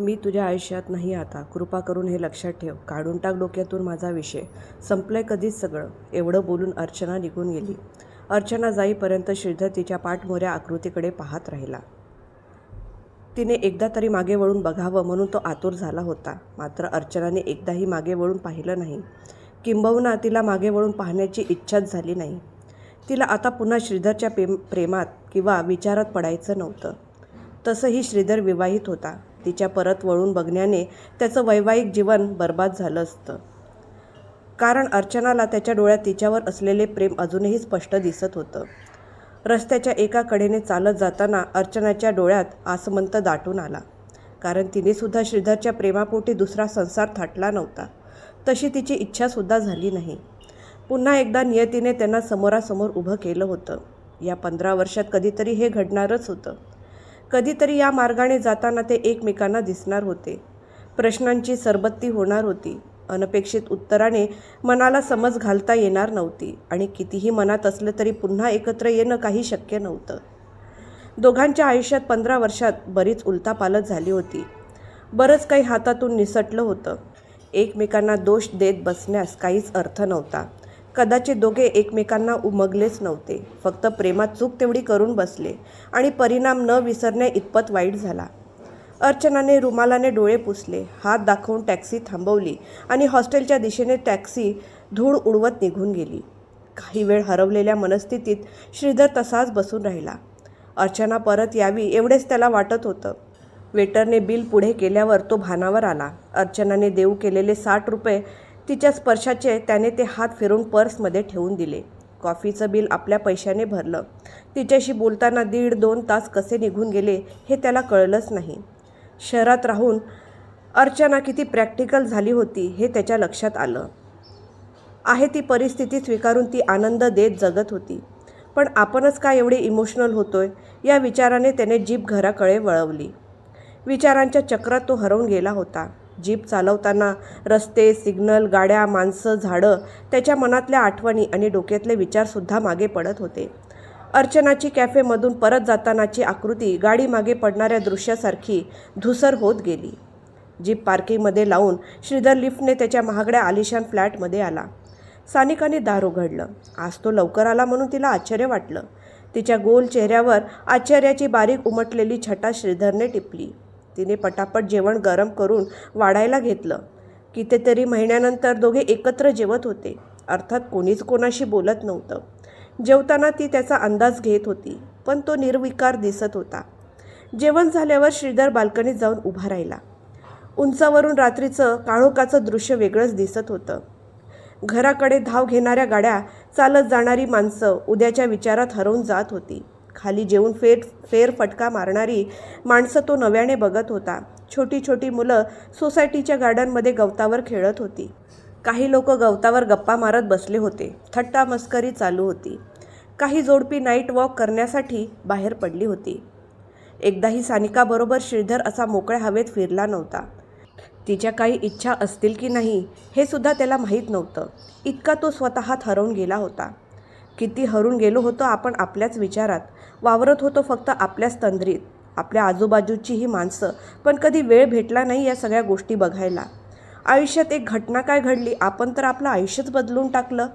मी तुझ्या आयुष्यात नाही आता. कृपा करून हे लक्षात ठेव. काढून टाक डोक्यातून माझा विषय. संपलंय कधीच सगळं. एवढं बोलून अर्चना निघून गेली. अर्चना जाईपर्यंत श्रीधर तिच्या पाठमोऱ्या आकृतीकडे पाहत राहिला. तिने एकदा तरी मागे वळून बघावं म्हणून तो आतुर झाला होता. मात्र अर्चनाने एकदाही मागे वळून पाहिलं नाही. किंबहुना तिला मागे वळून पाहण्याची इच्छाच झाली नाही. तिला आता पुन्हा श्रीधरच्या प्रेम प्रेमात किंवा विचारात पडायचं नव्हतं. तसंही श्रीधर विवाहित होता. तिच्या परत वळून बघण्याने त्याचं वैवाहिक जीवन बर्बाद झालं असतं. कारण अर्चनाला त्याच्या डोळ्यात तिच्यावर असलेले प्रेम अजूनही स्पष्ट दिसत होतं. रस्त्याच्या एका कडेने चालत जाताना अर्चनाच्या डोळ्यात आसमंत दाटून आला. कारण तिनेसुद्धा श्रीधरच्या प्रेमापोटी दुसरा संसार थाटला नव्हता. तशी तिची इच्छासुद्धा झाली नाही. पुन्हा एकदा नियतीने त्यांना समोरासमोर उभं केलं होतं. या पंधरा वर्षात कधीतरी हे घडणारच होतं. कधीतरी या मार्गाने जाताना ते एकमेकांना दिसणार होते. प्रश्नांची सरबत्ती होणार होती. अनपेक्षित उत्तराने मनाला समज घालता येणार नव्हती आणि कितीही मनात असलं तरी पुन्हा एकत्र येणं काही शक्य नव्हतं. दोघांच्या आयुष्यात पंधरा वर्षात बरीच उलतापालत झाली होती. बरंच काही हातातून निसटलं होतं. एकमेकांना दोष देत बसण्यास काहीच अर्थ नव्हता. कदाचित दोघे एकमेकांना उमगलेच नव्हते. फक्त प्रेमात चूक तेवढी करून बसले आणि परिणाम न विसरण्या इतपत वाईट झाला. अर्चनाने रुमालाने डोळे पुसले हात दाखवून टॅक्सी थांबवली आणि हॉस्टेलच्या दिशेने टॅक्सी धूळ उडवत निघून गेली. काही वेळ हरवलेल्या मनस्थितीत श्रीधर तसाच बसून राहिला. अर्चना परत यावी एवढेच त्याला वाटत होतं. वेटरने बिल पुढे केल्यावर तो भानावर आला. अर्चनाने देऊ केलेले साठ रुपये तिच्या स्पर्शाचे त्याने ते हात फिरून पर्समध्ये ठेवून दिले. कॉफीचं बिल आपल्या पैशाने भरलं. तिच्याशी बोलताना दीड दोन तास कसे निघून गेले हे त्याला कळलंच नाही. शहरात राहून अर्चना किती प्रॅक्टिकल झाली होती हे त्याच्या लक्षात आलं. आहे ती परिस्थिती स्वीकारून ती आनंद देत जगत होती. पण आपणच का एवढे इमोशनल होतोय? या विचाराने त्याने जीप घराकडे वळवली. विचारांच्या चक्रात तो हरवून गेला होता. जीप चालवताना रस्ते सिग्नल गाड्या माणसं झाडं त्याच्या मनातल्या आठवणी आणि डोक्यातले विचारसुद्धा मागे पडत होते. अर्चनाची कॅफेमधून परत जातानाची आकृती गाडी मागे पडणाऱ्या दृश्यासारखी धुसर होत गेली. जीप पार्किंगमध्ये लावून श्रीधर लिफ्टने त्याच्या महागड्या आलिशान फ्लॅटमध्ये आला. सानिकाने दार उघडलं. आज तो लवकर आला म्हणून तिला आश्चर्य वाटलं. तिच्या गोल चेहऱ्यावर आश्चर्याची बारीक उमटलेली छटा श्रीधरने टिपली. तिने पटापट जेवण गरम करून वाढायला घेतलं. कितीतरी महिन्यानंतर दोघे एकत्र जेवत होते. अर्थात कोणीच कोणाशी बोलत नव्हतं. जेवताना ती त्याचा अंदाज घेत होती पण तो निर्विकार दिसत होता. जेवण झाल्यावर श्रीधर बाल्कनीत जाऊन उभा राहिला. उंचावरून रात्रीचं काळोखाचं दृश्य वेगळंच दिसत होतं. घराकडे धाव घेणाऱ्या गाड्या चालत जाणारी माणसं उद्याच्या विचारात हरवून जात होती. खाली जेवून फेर फेरफटका मारणारी माणसं तो नव्याने बघत होता. छोटी छोटी मुलं सोसायटीच्या गार्डनमध्ये गवतावर खेळत होती. काही लोक गवतावर गप्पा मारत बसले होते. थट्टा मस्करी चालू होती. काही जोडपी नाईट वॉक करण्यासाठी बाहेर पडली होती. एकदाही सानिकाबरोबर श्रीधर असा मोकळ्या हवेत फिरला नव्हता. तिच्या काही इच्छा असतील की नाही हे सुद्धा त्याला माहीत नव्हतं. इतका तो स्वतः हरवून गेला होता. किती हरून गेलो होतो आपण आपल्याच विचारात. वावरत होतो फक्त आपल्याच तंद्रीत. आपल्या आजूबाजूची ही माणसं. पण कधी वेळ भेटला नाही या सगळ्या गोष्टी बघायला. आयुष्यात एक घटना काय घडली? आपण तर आपलं आयुष्यच बदलून टाकलं.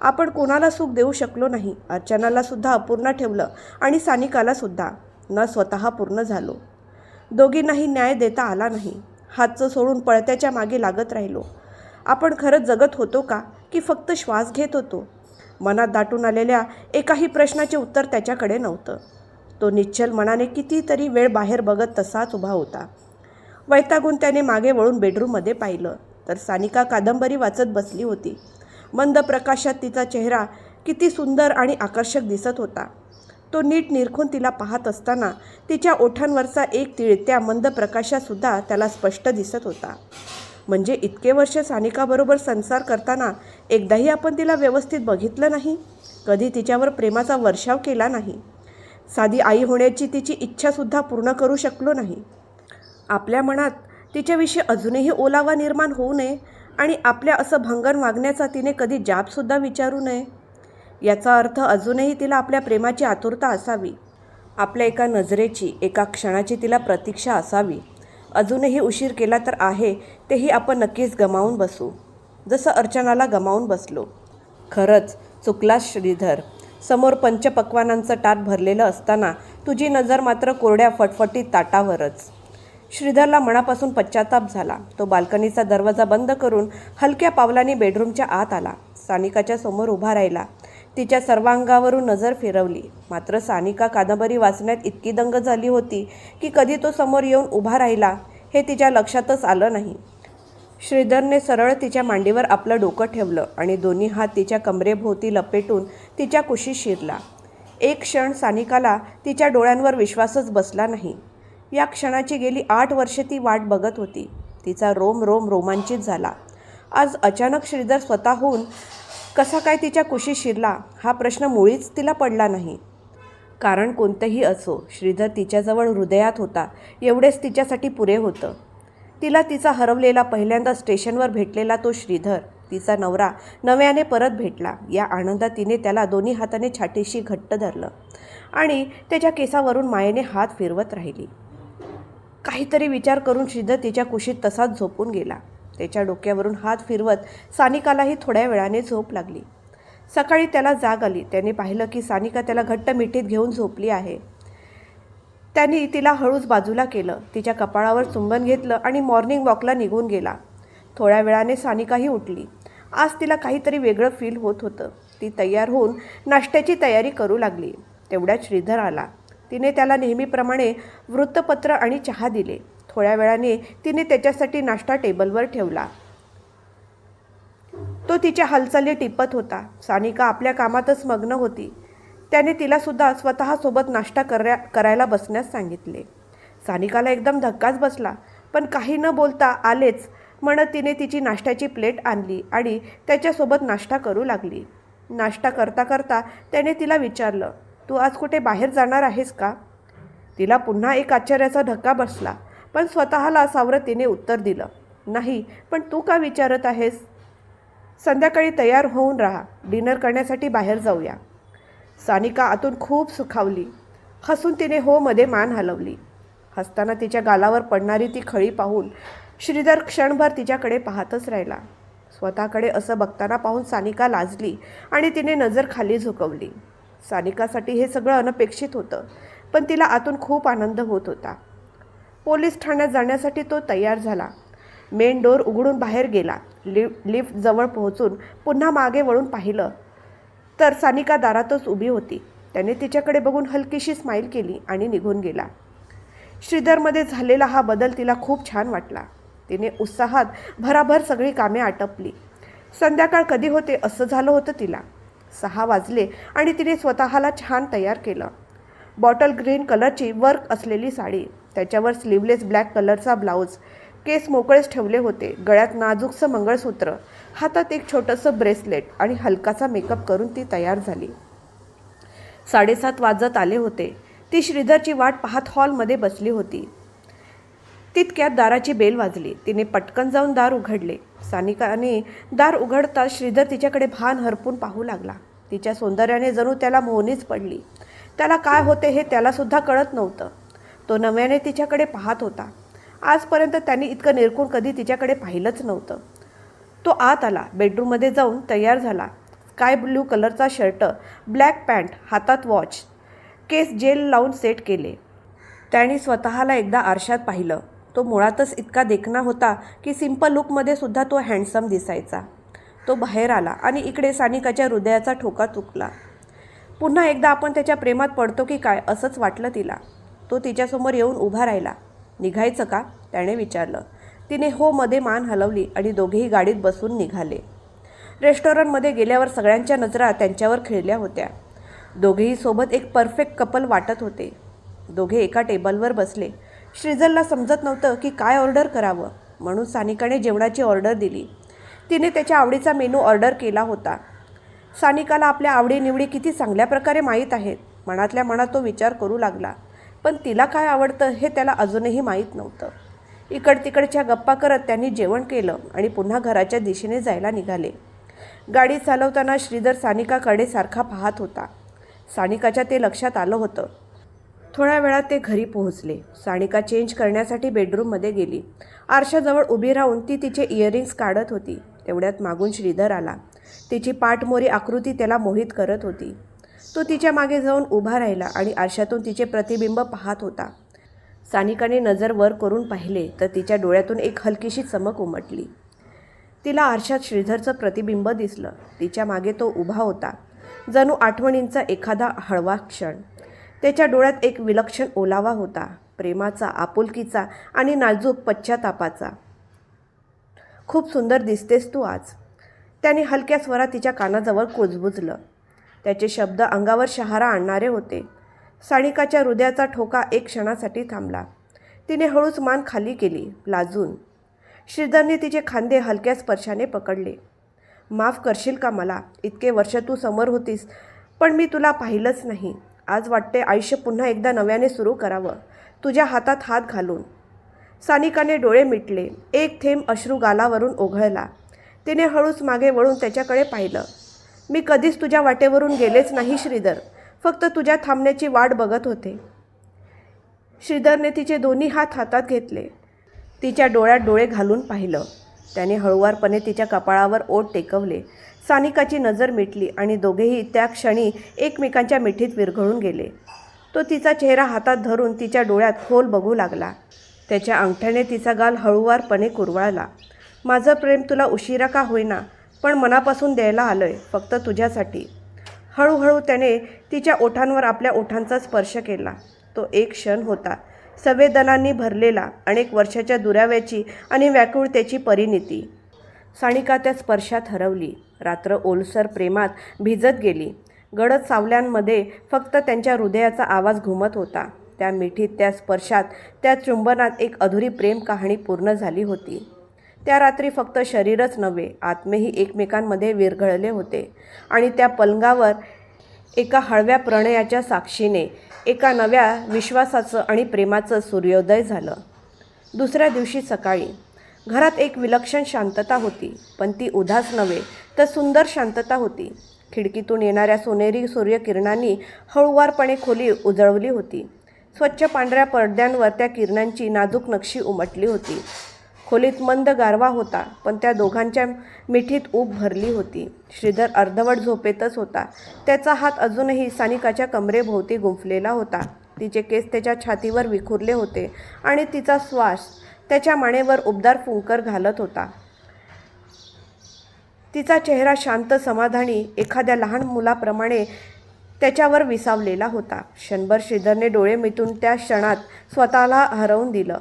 आपण कोणाला सुख देऊ शकलो नाही? अर्चनालासुद्धा अपूर्ण ठेवलं आणि सानिकालासुद्धा न स्वतः पूर्ण झालो. दोघींनाही न्याय देता आला नाही. हातचं सोडून पळत्याच्या मागे लागत राहिलो. आपण खरंच जगत होतो का? की फक्त श्वास घेत होतो? मनात दाटून आलेल्या एकाही प्रश्नाचे उत्तर त्याच्याकडे नव्हतं. तो निश्चल मनाने कितीतरी वेळ बाहेर बघत तसाच उभा होता. वैतागून त्याने मागे वळून बेडरूममध्ये पाहिलं तर सानिका कादंबरी वाचत बसली होती. मंद प्रकाशात तिचा चेहरा किती सुंदर आणि आकर्षक दिसत होता. तो नीट निरखून तिला पाहत असताना तिच्या ओठांवरचा एक तिळत्या मंद प्रकाशातसुद्धा त्याला स्पष्ट दिसत होता. म्हणजे इतके वर्ष सानिकाबरोबर संसार करताना एकदाही आपण तिला व्यवस्थित बघितलं नाही. कधी तिच्यावर प्रेमाचा वर्षाव केला नाही. साधी आई होण्याची तिची इच्छासुद्धा पूर्ण करू शकलो नाही. आपल्या मनात तिच्याविषयी अजूनही ओलावा निर्माण होऊ नये आणि आपल्या असं भंगन वागण्याचा तिने कधी जाबसुद्धा विचारू नये. याचा अर्थ अजूनही तिला आपल्या प्रेमाची आतुरता असावी. आपल्या एका नजरेची एका क्षणाची तिला प्रतीक्षा असावी. अजूनही उशीर केला तर आहे तेही आपण नक्कीच गमावून बसू. जसं अर्चनाला गमावून बसलो. खरंच चुकलास श्रीधर. समोर पंचपक्वानांचं ताट भरलेलं असताना तुझी नजर मात्र कोरड्या फटफटीत ताटावरच. श्रीधरला मनापासून पश्चाताप झाला. तो बाल्कनीचा दरवाजा बंद करून हलक्या पावलांनी बेडरूमच्या आत आला. सानिकाच्या समोर उभा राहिला. तिच्या सर्वांगावरून नजर फिरवली. मात्र सानिका कादंबरी वाचण्यात इतकी दंग झाली होती की कधी तो समोर येऊन उभा राहिला हे तिच्या लक्षातच आलं नाही. श्रीधरने सरळ तिच्या मांडीवर आपलं डोकं ठेवलं आणि दोन्ही हात तिच्या कमरेभोवती लपेटून तिच्या कुशीत शिरला. एक क्षण सानिकाला तिच्या डोळ्यांवर विश्वासच बसला नाही. या क्षणाची गेली आठ वर्षे ती वाट बघत होती. तिचा रोम रोम रोमांचित झाला. आज अचानक श्रीधर स्वतःहून कसा काय तिच्या कुशीत शिरला हा प्रश्न मुळीच तिला पडला नाही. कारण कोणतंही असो श्रीधर तिच्याजवळ हृदयात होता एवढेच तिच्यासाठी पुरे होतं. तिला तिचा हरवलेला पहिल्यांदा स्टेशनवर भेटलेला तो श्रीधर तिचा नवरा नव्याने परत भेटला. या आनंदात तिने त्याला दोन्ही हाताने छातीशी घट्ट धरलं आणि त्याच्या केसावरून मायेने हात फिरवत राहिली. काहीतरी विचार करून श्रीधर तिच्या कुशीत तसाच झोपून गेला. त्याच्या डोक्यावरून हात फिरवत सानिकालाही थोड्या वेळाने झोप लागली. सकाळी त्याला जाग आली. त्याने पाहिलं की सानिका त्याला घट्ट मिठीत घेऊन झोपली आहे. त्यांनी तिला हळूच बाजूला केलं. तिच्या कपाळावर चुंबन घेतलं आणि मॉर्निंग वॉकला निघून गेला. थोड्या वेळाने सानिकाही उठली. आज तिला काहीतरी वेगळं फील होत होतं. ती तयार होऊन नाश्त्याची तयारी करू लागली. तेवढ्यात श्रीधर आला. तिने त्याला नेहमीप्रमाणे वृत्तपत्र आणि चहा दिले. थोड्या वेळाने तिने त्याच्यासाठी नाश्ता टेबलवर ठेवला. तो तिच्या हालचाली टिपत होता. सानिका आपल्या कामातच मग्न होती. त्याने तिलासुद्धा स्वतःसोबत नाश्ता करा करायला बसण्यास सांगितले. सानिकाला एकदम धक्काच बसला पण काही न बोलता आलेच म्हणत तिने तिची नाश्त्याची प्लेट आणली आणि त्याच्यासोबत नाश्ता करू लागली. नाश्ता करता करता त्याने तिला विचारलं तू आज कुठे बाहेर जाणार आहेस का? तिला पुन्हा एक आश्चर्याचा धक्का बसला. पण स्वतःला सावरतीने तिने उत्तर दिलं. नाही पण तू का विचारत आहेस? संध्याकाळी तयार होऊन राहा. डिनर करण्यासाठी बाहेर जाऊया. सानिका आतून खूप सुखावली. हसून तिने हो मध्ये मान हलवली. हसताना तिच्या गालावर पडणारी ती खळी पाहून श्रीधर क्षणभर तिच्याकडे पाहतच राहिला. स्वतःकडे असं बघताना पाहून सानिका लाजली आणि तिने नजर खाली झुकवली. सानिकासाठी हे सगळं अनपेक्षित होतं पण तिला आतून खूप आनंद होत होता. पोलीस ठाण्यात जाण्यासाठी तो तयार झाला. मेन डोर उघडून बाहेर गेला. लिफ्ट लिफ्ट जवळ पोहोचून पुन्हा मागे वळून पाहिलं तर सानिका दारातच उभी होती. त्याने तिच्याकडे बघून हलकीशी स्माईल केली आणि निघून गेला. श्रीधरमध्ये झालेला हा बदल तिला खूप छान वाटला. तिने उत्साहात भराभर सगळी कामे आटपली. संध्याकाळ कधी होते असं झालं होतं तिला. सहा वाजले आणि तिने स्वतःला छान तयार केलं. बॉटल ग्रीन कलरची वर्क असलेली साडी त्याच्यावर स्लीवलेस ब्लॅक कलरचा ब्लाऊज केस मोकळेच ठेवले होते गळ्यात नाजूकसं मंगळसूत्र हातात एक छोटंसं ब्रेसलेट आणि हलकासा मेकअप करून ती तयार झाली. साडेसात वाजत आले होते. ती श्रीधरची वाट पाहत हॉलमध्ये बसली होती. तितक्यात दाराची बेल वाजली. तिने पटकन जाऊन दार उघडले. सानिकाने दार उघडता श्रीधर तिच्याकडे भान हरपून पाहू लागला. तिच्या सौंदर्याने जणू त्याला मोहनीच पडली. त्याला काय होते हे त्यालासुद्धा कळत नव्हतं. तो नव्याने तिच्याकडे पाहत होता. आजपर्यंत त्यांनी इतकं निरखून कधी तिच्याकडे पाहिलंच नव्हतं. तो आत आला बेडरूममध्ये जाऊन तयार झाला. स्काय ब्ल्यू कलरचा शर्ट ब्लॅक पॅन्ट हातात वॉच केस जेल लावून सेट केले. त्याने स्वतःला एकदा आरशात पाहिलं. तो मुळातच इतका देखणा होता की सिंपल लुकमध्ये सुद्धा तो हँडसम दिसायचा. तो बाहेर आला आणि इकडे सानिकाच्या हृदयाचा ठोका चुकला. पुन्हा एकदा आपण त्याच्या प्रेमात पडतो की काय असंच वाटलं तिला. तो तिच्यासमोर येऊन उभा राहिला. निघायचं का? त्याने विचारलं. तिने हो मध्ये मान हलवली आणि दोघेही गाडीत बसून निघाले. रेस्टॉरंटमध्ये गेल्यावर सगळ्यांच्या नजरा त्यांच्यावर खिळल्या होत्या. दोघेही सोबत एक परफेक्ट कपल वाटत होते. दोघे एका टेबलवर बसले. श्रीजलला समजत नव्हतं की काय ऑर्डर करावं म्हणून सानिकाने जेवणाची ऑर्डर दिली. तिने त्याच्या आवडीचा मेनू ऑर्डर केला होता. सानिकाला आपल्या आवडीनिवडी किती चांगल्या प्रकारे माहीत आहेत मनातल्या मनात तो विचार करू लागला. पण तिला काय आवडतं हे त्याला अजूनही माहीत नव्हतं. इकड तिकडच्या गप्पा करत त्यांनी जेवण केलं आणि पुन्हा घराच्या दिशेने जायला निघाले. गाडी चालवताना श्रीधर सानिकाकडे सारखा पाहत होता. सानिकाच्या ते लक्षात आलं होतं. थोड्या वेळात ते घरी पोहोचले. सानिका चेंज करण्यासाठी बेडरूममध्ये गेली. आरशाजवळ उभी राहून ती तिचे इयरिंग्स काढत होती. तेवढ्यात मागून श्रीधर आला. तिची पाठमोरी आकृती त्याला मोहित करत होती. तो तिच्यामागे जाऊन उभा राहिला आणि आरशातून तिचे प्रतिबिंब पाहत होता. सानिकाने नजर वर करून पाहिले तर तिच्या डोळ्यातून एक हलकीशी चमक उमटली. तिला आरशात श्रीधरचं प्रतिबिंब दिसलं. तिच्यामागे तो उभा होता. जणू आठवणींचा एखादा हळवा क्षण. त्याच्या डोळ्यात एक विलक्षण ओलावा होता. प्रेमाचा आपुलकीचा आणि नाजूक पश्चातापाचा. खूप सुंदर दिसतेस तू आज. त्याने हलक्या स्वरात तिच्या कानाजवळ कुजबुजलं. त्याचे शब्द अंगावर शहारा आणणारे होते. सानिकाच्या हृदयाचा ठोका एक क्षणासाठी थांबला. तिने हळूच मान खाली केली लाजून. श्रीधरने तिचे खांदे हलक्या स्पर्शाने पकडले. माफ करशील का मला? इतके वर्ष तू समोर होतीस पण मी तुला पाहिलंच नाही. आज वाटते आयुष्य पुन्हा एकदा नव्याने सुरू करावं. तुझ्या हातात हात घालून. सानिकाने डोळे मिटले. एक थेंब अश्रू गालावरून ओघळला. तिने हळूच मागे वळून त्याच्याकडे पाहिलं. मी कधीच तुझ्या वाटेवरून गेलेच नाही श्रीधर. फक्त तुझ्या थांबण्याची वाट बघत होते. श्रीधरने तिचे दोन्ही हात हातात घेतले. तिच्या डोळ्यात डोळे घालून पाहिलं. त्याने हळुवारपणे तिच्या कपाळावर ओट टेकवले. सानिकाची नजर मिटली आणि दोघेही त्या क्षणी एकमेकांच्या मिठीत विरघळून गेले. तो तिचा चेहरा हातात धरून तिच्या डोळ्यात खोल बघू लागला. त्याच्या अंगठ्याने तिचा गाल हळुवारपणे कुरवाळला. माझं प्रेम तुला उशिरा का होईना? पण मनापासून द्यायला आलं आहे फक्त तुझ्यासाठी. हळूहळू त्याने तिच्या ओठांवर आपल्या ओठांचा स्पर्श केला. तो एक क्षण होता. संवेदनांनी भरलेला अनेक वर्षाच्या दुराव्याची आणि व्याकुळतेची परिणिती. सानिका त्या स्पर्शात हरवली. रात्र ओलसर प्रेमात भिजत गेली. गडद सावल्यांमध्ये फक्त त्यांच्या हृदयाचा आवाज घुमत होता. त्या मिठीत त्या स्पर्शात त्या चुंबनात एक अधुरी प्रेम कहाणी पूर्ण झाली होती. त्या रात्री फक्त शरीरच नव्हे आत्मेही एकमेकांमध्ये विरघळले होते. आणि त्या पलंगावर एका हळव्या प्रणयाच्या साक्षीने एका नव्या विश्वासाचं आणि प्रेमाचं सूर्योदय झालं. दुसऱ्या दिवशी सकाळी घरात एक विलक्षण शांतता होती पण ती उदास नव्हे तर सुंदर शांतता होती. खिडकीतून येणाऱ्या सोनेरी सूर्यकिरणांनी हळुवारपणे खोली उजळवली होती. स्वच्छ पांढऱ्या पडद्यांवर त्या किरणांची नाजूक नक्षी उमटली होती. खोलीत मंद गारवा होता पण त्या दोघांच्या मिठीत ऊब भरली होती. श्रीधर अर्धवट झोपेतच होता. त्याचा हात अजूनही सानिकाच्या कमरेभोवती गुंफलेला होता. तिचे केस त्याच्या छातीवर विखुरले होते आणि तिचा श्वास त्याच्या मानेवर उबदार फुंकर घालत होता. तिचा चेहरा शांत समाधानी एखाद्या लहान मुलाप्रमाणे त्याच्यावर विसावलेला होता. क्षणभर श्रीधरने डोळे मिटून त्या क्षणात स्वतःला हरवून दिलं.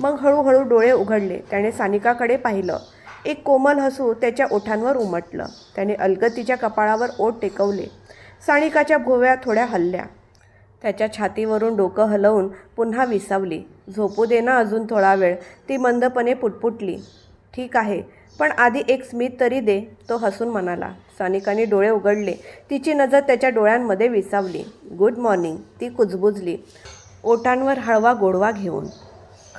मग हळूहळू डोळे उघडले. त्याने सानिकाकडे पाहिलं. एक कोमल हसू त्याच्या ओठांवर उमटलं. त्याने अलगतीच्या कपाळावर ओठ टेकवले. सानिकाच्या भोव्या थोड्या हल्ल्या. त्याच्या छातीवरून डोकं हलवून पुन्हा विसावली. झोपू दे ना अजून थोडा वेळ. ती मंदपणे पुटपुटली. ठीक आहे पण आधी एक स्मित तरी दे तो हसून म्हणाला. सानिकाने डोळे उघडले. तिची नजर त्याच्या डोळ्यांमध्ये विसावली. Good morning. ती कुजबुजली. ओठांवर हळवा गोडवा घेऊन.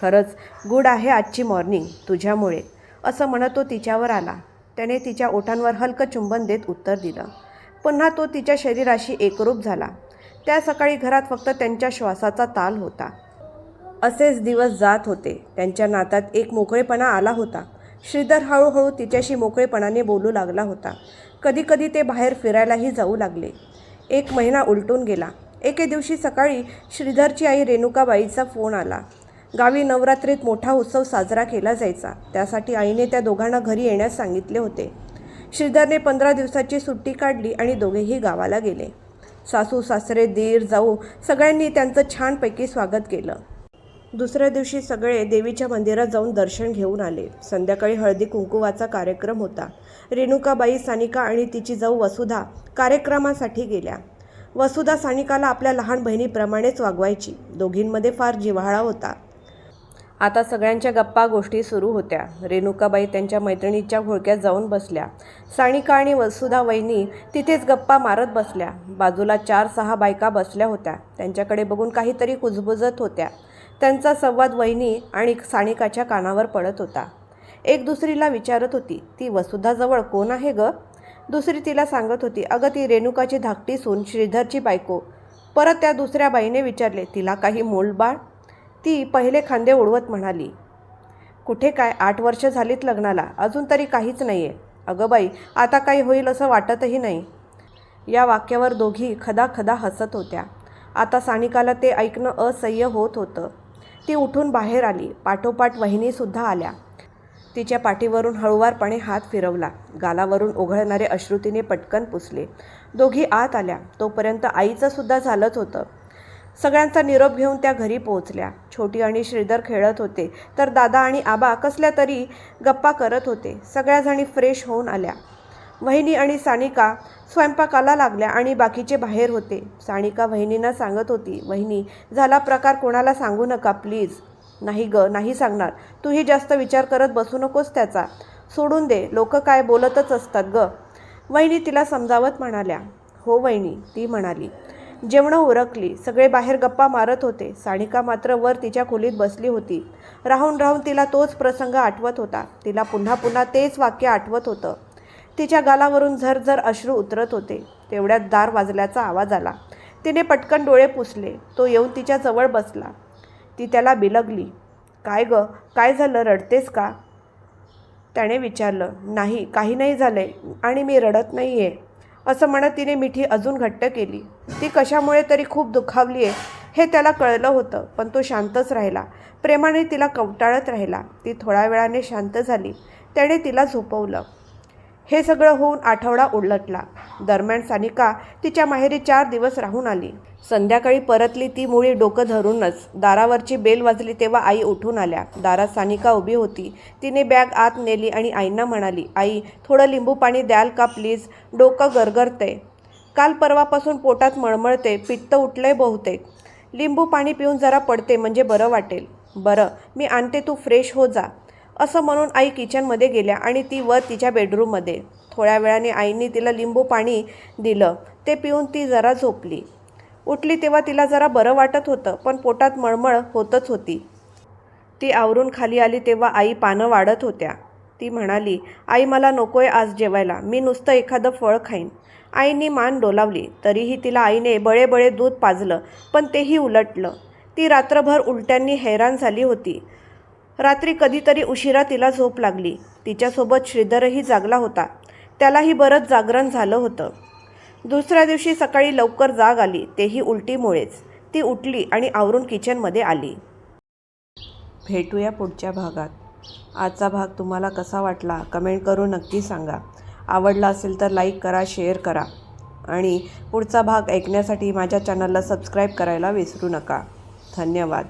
खरंच गुड आहे आजची मॉर्निंग तुझ्यामुळे. असं म्हणत तो तिच्यावर आला. त्याने तिच्या ओठांवर हलकं चुंबन देत उत्तर दिलं. पुन्हा तो तिच्या शरीराशी एकरूप झाला. त्या सकाळी घरात फक्त त्यांच्या श्वासाचा ताल होता. असेच दिवस जात होते. त्यांच्या नातात एक मोकळेपणा आला होता. श्रीधर हळूहळू तिच्याशी मोकळेपणाने बोलू लागला होता. कधीकधी ते बाहेर फिरायलाही जाऊ लागले. एक महिना उलटून गेला. एके दिवशी सकाळी श्रीधरची आई रेणुकाबाईचा फोन आला. गावी नवरात्रीत मोठा उत्सव साजरा केला जायचा. त्यासाठी आईने त्या दोघांना घरी येण्यास सांगितले होते. श्रीधरने पंधरा दिवसाची सुट्टी काढली आणि दोघेही गावाला गेले. सासू सासरे दीर जाऊ सगळ्यांनी त्यांचं छानपैकी स्वागत केलं. दुसऱ्या दिवशी सगळे देवीच्या मंदिरात जाऊन दर्शन घेऊन आले. संध्याकाळी हळदी कुंकुवाचा कार्यक्रम होता. रेणुकाबाई सानिका आणि तिची जाऊ वसुधा कार्यक्रमासाठी गेल्या. वसुधा सानिकाला आपल्या लहान बहिणीप्रमाणेच वागवायची. दोघींमध्ये फार जिव्हाळा होता. आता सगळ्यांच्या गप्पा गोष्टी सुरू होत्या. रेणुकाबाई त्यांच्या मैत्रिणीच्या घोळक्यात जाऊन बसल्या. सानिका आणि वसुधा वहिनी तिथेच गप्पा मारत बसल्या. बाजूला चार सहा बायका बसल्या होत्या. त्यांच्याकडे बघून काहीतरी कुजबुजत होत्या. त्यांचा संवाद वहिनी आणि सानिकाच्या कानावर पडत होता. एक दुसरीला विचारत होती ती वसुधाजवळ कोण आहे ग? दुसरी तिला सांगत होती अगं ती रेणुकाची धाकटी सून श्रीधरची बायको. परत त्या दुसऱ्या बाईने विचारले तिला काही मोलबाळ? ती पहिले खांदे उडवत म्हणाली कुठे काय? आठ वर्ष झालीत लग्नाला. अजून तरी काहीच नाही आहे अगं बाई आता काही होईल असं वाटतही नाही. या वाक्यावर दोघी खदाखदा हसत होत्या. आता सानिकाला ते ऐकणं असह्य होत होतं. ती उठून बाहेर आली. पाठोपाठ वहिनीसुद्धा आल्या. तिच्या पाठीवरून हळुवारपणे हात फिरवला. गालावरून ओघळणारे अश्रुतीने पटकन पुसले. दोघी आत आल्या. तोपर्यंत आईचं सुद्धा झालंच होतं. सगळ्यांचा निरोप घेऊन त्या घरी पोहोचल्या. छोटी आणि श्रीधर खेळत होते तर दादा आणि आबा कसल्या तरी गप्पा करत होते. सगळ्याजणी फ्रेश होऊन आल्या. वहिनी आणि सानिका स्वयंपाकाला लागल्या आणि बाकीचे बाहेर होते. सानिका वहिनींना सांगत होती वहिनी झाला प्रकार कोणाला सांगू नका प्लीज. नाही ग नाही सांगणार. तूही जास्त विचार करत बसू नकोस त्याचा. सोडून दे. लोक काय बोलतच असतात ग. वहिनी तिला समजावत म्हणाल्या. हो वहिनी ती म्हणाली. जेवणं उरकली सगळे बाहेर गप्पा मारत होते. सानिका मात्र वर तिच्या खोलीत बसली होती. राहून राहून तिला तोच प्रसंग आठवत होता. तिला पुन्हा पुन्हा तेच वाक्य आठवत होतं. तिच्या गालावरून झरझर अश्रू उतरत होते. तेवढ्यात दार वाजल्याचा आवाज आला. तिने पटकन डोळे पुसले. तो येऊन तिच्या जवळ बसला. ती त्याला बिलगली. काय ग? काय झालं? रडतेस का? त्याने विचारलं. नाही काही नाही झालंय आणि मी रडत नाही आहे असं म्हणत तिने मिठी अजून घट्ट केली. ती कशामुळे तरी खूप दुखावली आहे हे त्याला कळलं होतं पण तो शांतच राहिला. प्रेमाने तिला कवटाळत राहिला. ती थोड्या वेळाने शांत झाली. त्याने तिला झोपवलं. हे सगळं होऊन आठवडा उलटला. दरम्यान सानिका तिच्या माहेरी चार दिवस राहून आली. संध्याकाळी परतली ती मुळी डोकं धरूनच. दारावरची बेल वाजली तेव्हा आई उठून आल्या. दारात सानिका उभी होती. तिने बॅग आत नेली आणि आईंना म्हणाली आई थोडं लिंबू पाणी द्याल का प्लीज? डोकं गरगरते. काल परवापासून पोटात मळमळते पित्त उठलंय बहुतेक. लिंबू पाणी पिऊन जरा पडते म्हणजे बरं वाटेल. बरं मी आणते तू फ्रेश हो जा. असं म्हणून आई किचनमध्ये गेल्या आणि ती वर तिच्या बेडरूममध्ये. थोड्या वेळाने आईने तिला लिंबू पाणी दिलं. ते पिऊन ती जरा झोपली. उठली तेव्हा तिला जरा बरं वाटत होतं पण पोटात मळमळ होतच होती. ती आवरून खाली आली तेव्हा आई पानं वाढत होत्या. ती म्हणाली आई मला नकोय आज जेवायला. मी नुसतं एखादं फळ खाईन. आईनी मान डोलावली तरीही तिला आईने बळे बळे दूध पाजलं पण तेही उलटलं. ती रात्रभर उलट्यांनी हैराण झाली होती. रात्री कधीतरी उशिरा तिला झोप लागली. तिच्यासोबत श्रीधरही जागला होता. त्यालाही बरंच जागरण झालं होतं. दुसऱ्या दिवशी सकाळी लवकर जाग आली. तेही उलटीमुळेच. ती उठली आणि आवरून किचनमध्ये आली. भेटूया पुढच्या भागात. आजचा भाग तुम्हाला कसा वाटला? कमेंट करून नक्की सांगा. आवडला असेल तर लाईक करा शेअर करा. आणि पुढचा भाग ऐकण्यासाठी माझ्या चॅनलला सबस्क्राईब करायला विसरू नका. धन्यवाद.